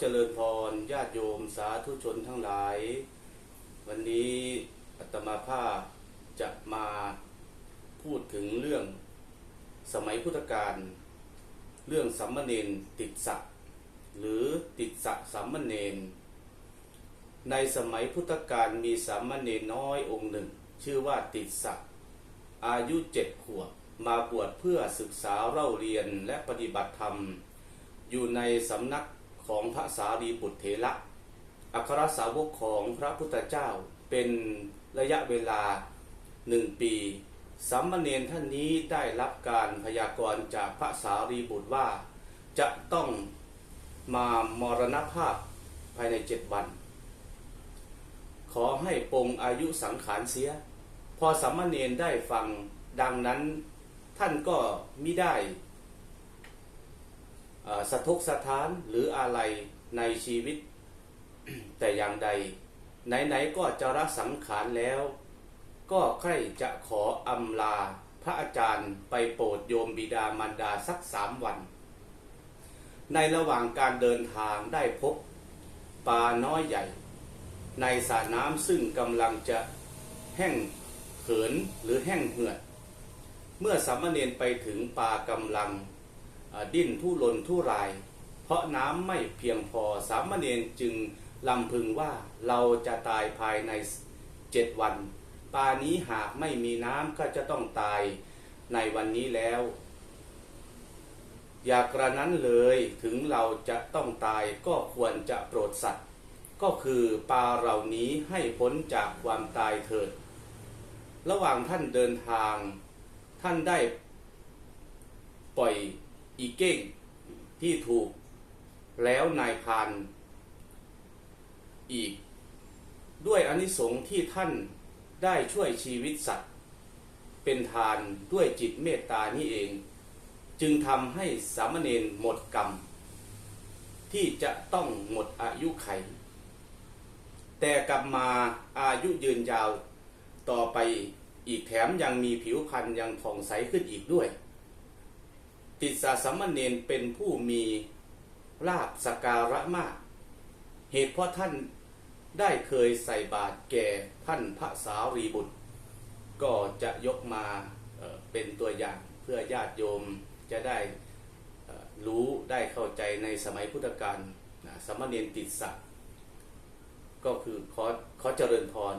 เจริญพรญาติโยมสาธุชนทั้งหลาย วันนี้อาตมาภาพจะมาพูดถึงเรื่องสมัยพุทธกาลเรื่องสัมมเนนติดสะหรือติดสะสัมมเนนในสมัยพุทธกาลมีสามมเณรน้อยองค์หนึ่ง ชื่อว่าติดสะอายุเจ็ดขวบมาบวชเพื่อศึกษาเล่าเรียนและปฏิบัติธรรม อยู่ในสำนัก ของพระสารีบุตรเถระอัครสาวกของพระพุทธเจ้าเป็นระยะเวลาหนึ่งปีสามเณรท่านนี้ได้รับการพยากรณ์จากพระสารีบุตรว่า จะต้องมามรณภาพภายในเจ็ดวัน ขอให้ปรงอายุสังขารเสีย พอสัมมาเนนได้ฟังดังนั้นท่านก็มิได้ สะทกสะท้านหรืออะไรในชีวิต แต่อย่างใด ไหนๆก็จะรักสังขารแล้ว ก็ใครจะขออำลาพระอาจารย์ไปโปรดโยมบิดามารดาสักสามวัน ในระหว่างการเดินทางได้พบปลาน้อยใหญ่ ในสระน้ำซึ่งกำลังจะแห้งเขินหรือแห้งเหือด เมื่อสามเณรไปถึงปลากำลัง ดิ้นทุรนทุราย เพราะน้ำไม่เพียงพอสามเณรจึงลำพึงว่าเราจะตายภายในเจ็ดวันปลานี้หากไม่มีน้ำก็จะต้องตายในวันนี้แล้ว อย่ากระนั้นเลยถึงเราจะต้องตายก็ควรจะโปรดสัตว์ ก็คือปลาเหล่านี้ให้พ้นจากความตายเถิด ระหว่างท่านเดินทาง ท่านได้ปล่อย อีเก้งที่ถูกแล้วนายพานอีก ด้วยอนิสงส์ที่ท่านได้ช่วยชีวิตสัตว์ เป็นทานด้วยจิตเมตตานี่เอง จึงทำให้สามเณรหมดกรรม ที่จะต้องหมดอายุไข แต่กลับมาอายุยืนยาวต่อไปอีกแถมยังมีผิวพรรณยังผ่องใสขึ้นอีกด้วย ติสาสัมมเนนเป็นผู้มีลาบสการะมาก เหตุเพราะท่านได้เคยใส่บาตรแก่ท่านพระสารีบุตร ก็จะยกมาเป็นตัวอย่างเพื่อญาติโยมจะได้รู้ได้เข้าใจในสมัยพุทธกาลนะสามเณรติดสัตว์ก็คือขอขอเจริญพร